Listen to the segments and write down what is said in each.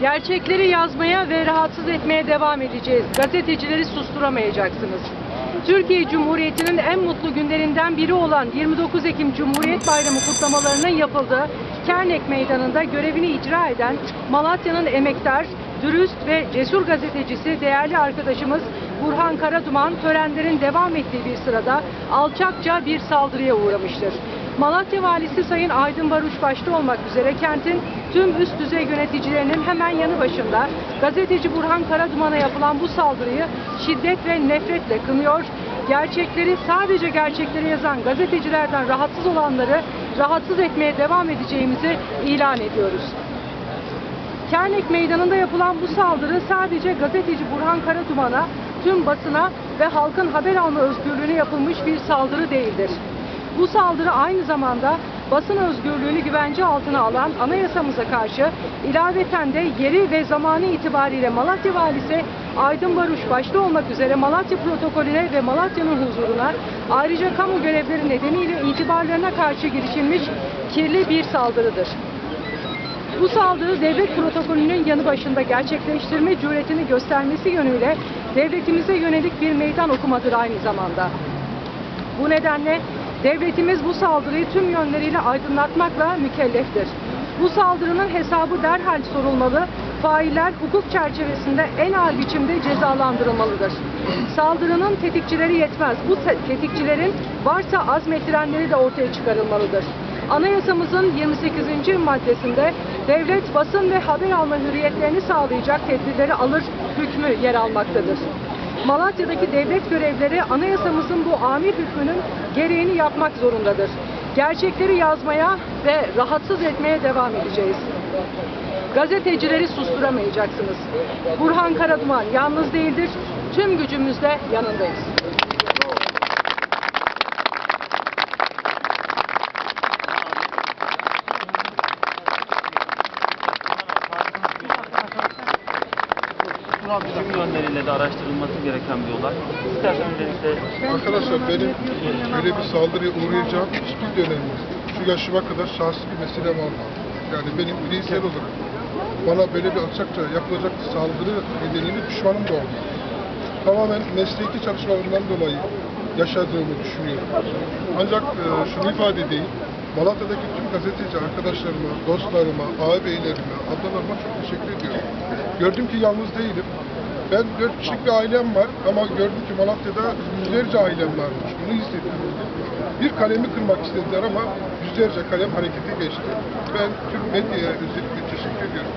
Gerçekleri yazmaya ve rahatsız etmeye devam edeceğiz. Gazetecileri susturamayacaksınız. Türkiye Cumhuriyeti'nin en mutlu günlerinden biri olan 29 Ekim Cumhuriyet Bayramı kutlamalarının yapıldığı Kernek Meydanı'nda görevini icra eden Malatya'nın emektar, dürüst ve cesur gazetecisi değerli arkadaşımız Burhan Karaduman törenlerin devam ettiği bir sırada alçakça bir saldırıya uğramıştır. Malatya Valisi Sayın Aydın Baruş başta olmak üzere kentin tüm üst düzey yöneticilerinin hemen yanı başında gazeteci Burhan Karaduman'a yapılan bu saldırıyı şiddet ve nefretle kınıyor. Gerçekleri sadece gerçekleri yazan gazetecilerden rahatsız olanları rahatsız etmeye devam edeceğimizi ilan ediyoruz. Kernek Meydanı'nda yapılan bu saldırı sadece gazeteci Burhan Karaduman'a, tüm basına ve halkın haber alma özgürlüğüne yapılmış bir saldırı değildir. Bu saldırı aynı zamanda basın özgürlüğünü güvence altına alan anayasamıza karşı ilaveten de yeri ve zamanı itibariyle Malatya Valisi Aydın Baruş başta olmak üzere Malatya protokolüne ve Malatya'nın huzuruna ayrıca kamu görevleri nedeniyle itibarlarına karşı girişilmiş kirli bir saldırıdır. Bu saldırı devlet protokolünün yanı başında gerçekleştirme cüretini göstermesi yönüyle devletimize yönelik bir meydan okumadır aynı zamanda. Bu nedenle devletimiz bu saldırıyı tüm yönleriyle aydınlatmakla mükelleftir. Bu saldırının hesabı derhal sorulmalı, failler hukuk çerçevesinde en ağır biçimde cezalandırılmalıdır. Saldırının tetikçileri yetmez. Bu te- tetikçilerin varsa azmettirenleri de ortaya çıkarılmalıdır. Anayasamızın 28. maddesinde devlet basın ve haber alma hürriyetlerini sağlayacak tedbirleri alır hükmü yer almaktadır. Malatya'daki devlet görevleri anayasamızın bu amir hükmünün gereğini yapmak zorundadır. Gerçekleri yazmaya ve rahatsız etmeye devam edeceğiz. Gazetecileri susturamayacaksınız. Burhan Karaduman yalnız değildir. Tüm gücümüzle yanındayız. Tüm yönleriyle de araştırılması gereken bir olay. İstersen öncelikle Arkadaşlar benim böyle bir saldırıya uğrayacağım hiçbir dönemimiz. Şu yaşıma kadar şahsi bir meselem olmadı. Yani benim bireysel olarak bana böyle bir alçakça yapılacak saldırı nedeniyle düşmanım da olmadı. Tamamen mesleki çalışmalarımdan dolayı yaşadığımı düşünüyorum. Ancak e, şunu ifade edeyim. Malatya'daki tüm gazeteci arkadaşlarıma, dostlarıma, ağabeylerime, ablalarıma çok teşekkür ediyorum. Gördüm ki yalnız değilim. Ben dört kişilik bir ailem var ama gördüm ki Malatya'da yüzlerce ailem varmış. Bunu hissettim. Bir kalemi kırmak istediler ama yüzlerce kalem harekete geçti. Ben tüm medyaya özellikle teşekkür ediyorum.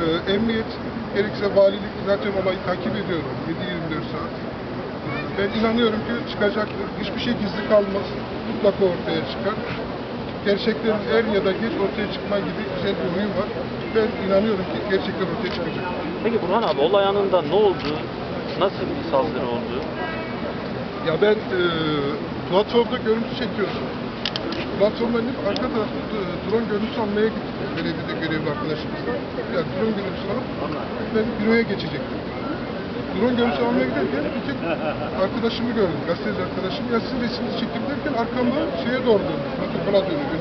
Ee, emniyet, gerekse valilik zaten olayı takip ediyorum 7-24 saat. Ee, Ben inanıyorum ki çıkacaktır. Hiçbir şey gizli kalmaz. Mutlaka ortaya çıkar. Gerçeklerin er ya da geç ortaya çıkma gibi güzel bir huyum var. Ben inanıyorum ki gerçekler ortaya çıkacak. Peki Burhan abi olay anında ne oldu? Nasıl bir saldırı oldu? Ya ben e, platformda görüntü çekiyorum. Platformda inip arka tarafta e, drone görüntüsü almaya gittim. Belediyede görevli arkadaşımızla. Yani drone görüntüsü alıp ben büroya geçecektim. Drone görüntüsü almaya giderken bir tek arkadaşımı gördüm, gazeteci arkadaşım. Ya sizin resminizi çektim derken arkamda şeye doğru döndüm. Döndüm, önüme, pardon.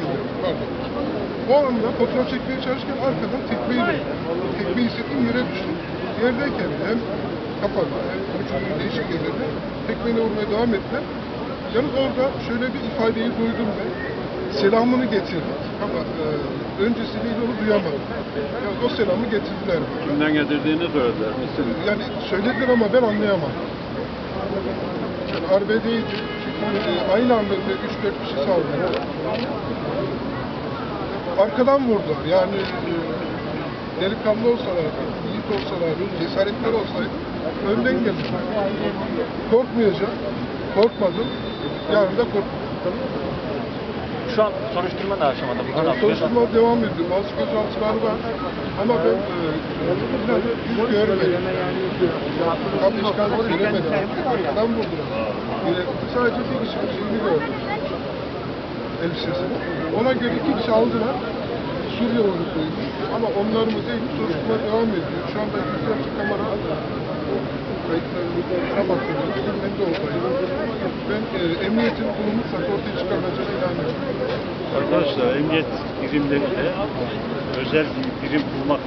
O anda fotoğraf çekmeye çalışırken arkadan tekmeyi yedim. Tekmeyi hissettim, yere düştüm. Yerdeyken hem kafamda hem vücudumun değişik yerlerinde tekmeyle vurmaya devam ettiler. Yalnız orada şöyle bir ifadeyi duydum ben. Selamını getirdik ama e, öncesinde onu duyamadım. Yani o selamı getirdiler. bana. Kimden getirdiğini söylediler. Yani söylediler ama ben anlayamadım. Yani arbedeydi. E, aynı anda 3-4 kişi saldırdı. Arkadan vurdular. Yani e, delikanlı olsalar, yiğit olsalar, cesaretler olsaydı önden geldiler. Korkmayacağım. Korkmadım. Yarın da korkmadım. Şu an soruşturma ne aşamada Burhan abi? Soruşturma devam ediyor. Bazı gözaltılar var. Ama ben e, yüz görmedim. İşgal göremedim. Arkadan vurdular. Sadece bir kişinin şeyini gördüm. Elbisesini. Ona göre iki kişi aldılar. Suriye uyrukluyduk. Ama onlar mı değil? Soruşturma devam ediyor. Şu anda yüzlerce kamera kayıtlarına bakıyorum. Ben de oradayım. Ben e, emniyetin bunu mutlaka ortaya çıkarılacağını ilan ediyorum. Arkadaşlar emniyet birimlerinde özel bir birim kurmak